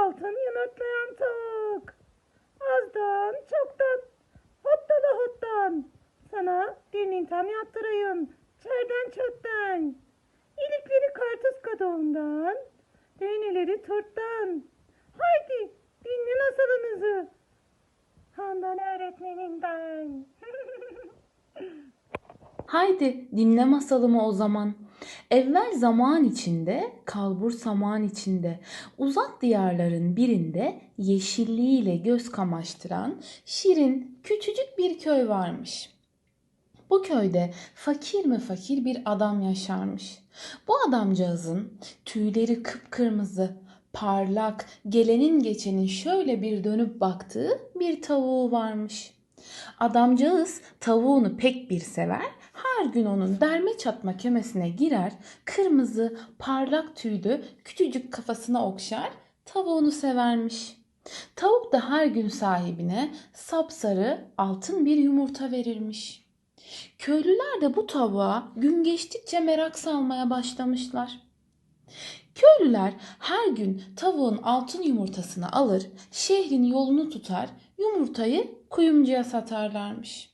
Altın yumurtlayan tavuk. Azdan çoktan. Hottala hottan. Sana bir nintam yaptırayım. Çerden çötten. İlikleri kartuz kadoğundan. Değneleri turttan. Haydi dinle masalınızı. Handan öğretmeninden. Haydi dinle masalımı o zaman. Evvel zaman içinde, kalbur saman içinde, uzak diyarların birinde yeşilliğiyle göz kamaştıran şirin küçücük bir köy varmış. Bu köyde fakir mi fakir bir adam yaşarmış. Bu adamcağızın tüyleri kıpkırmızı, parlak, gelenin geçenin şöyle bir dönüp baktığı bir tavuğu varmış. Adamcağız tavuğunu pek bir sever, her gün onun derme çatma kümesine girer, kırmızı, parlak tüylü küçücük kafasına okşar, tavuğunu severmiş. Tavuk da her gün sahibine sapsarı altın bir yumurta verirmiş. Köylüler de bu tavuğa gün geçtikçe merak salmaya başlamışlar. Köylüler her gün tavuğun altın yumurtasını alır, şehrin yolunu tutar, yumurtayı kuyumcuya satarlarmış.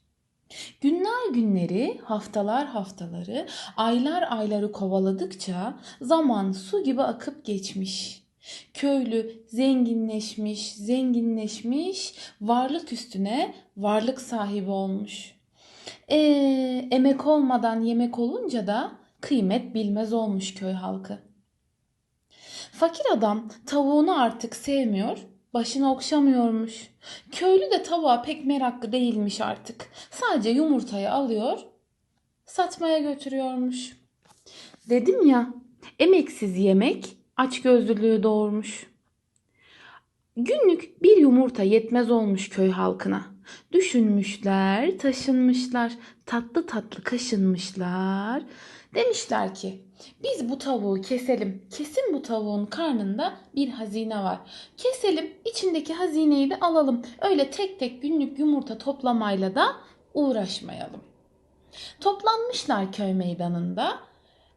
Günler günleri, haftalar haftaları, aylar ayları kovaladıkça zaman su gibi akıp geçmiş. Köylü zenginleşmiş, zenginleşmiş, varlık üstüne varlık sahibi olmuş. Ee, emek olmadan yemek olunca da kıymet bilmez olmuş köy halkı. Fakir adam tavuğunu artık sevmiyor, başını okşamıyormuş. Köylü de tavuğa pek meraklı değilmiş artık. Sadece yumurtayı alıyor, satmaya götürüyormuş. Dedim ya, emeksiz yemek açgözlülüğü doğurmuş. Günlük bir yumurta yetmez olmuş köy halkına. Düşünmüşler, taşınmışlar, tatlı tatlı kaşınmışlar. Demişler ki biz bu tavuğu keselim. Kesin bu tavuğun karnında bir hazine var. Keselim, içindeki hazineyi de alalım. Öyle tek tek günlük yumurta toplamayla da uğraşmayalım. Toplanmışlar köy meydanında.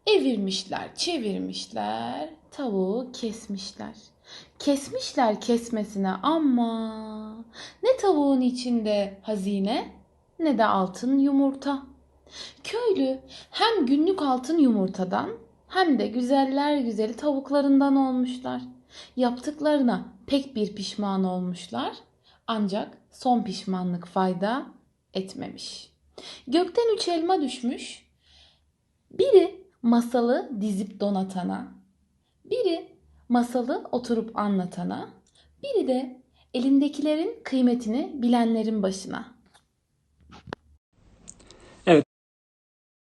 Evirmişler, çevirmişler, tavuğu kesmişler. Kesmişler kesmesine ama tavuğun içinde hazine ne de altın yumurta. Köylü hem günlük altın yumurtadan hem de güzeller güzeli tavuklarından olmuşlar. Yaptıklarına pek bir pişman olmuşlar. Ancak son pişmanlık fayda etmemiş. Gökten üç elma düşmüş. Biri masalı dizip donatana, biri masalı oturup anlatana, biri de elindekilerin kıymetini bilenlerin başına.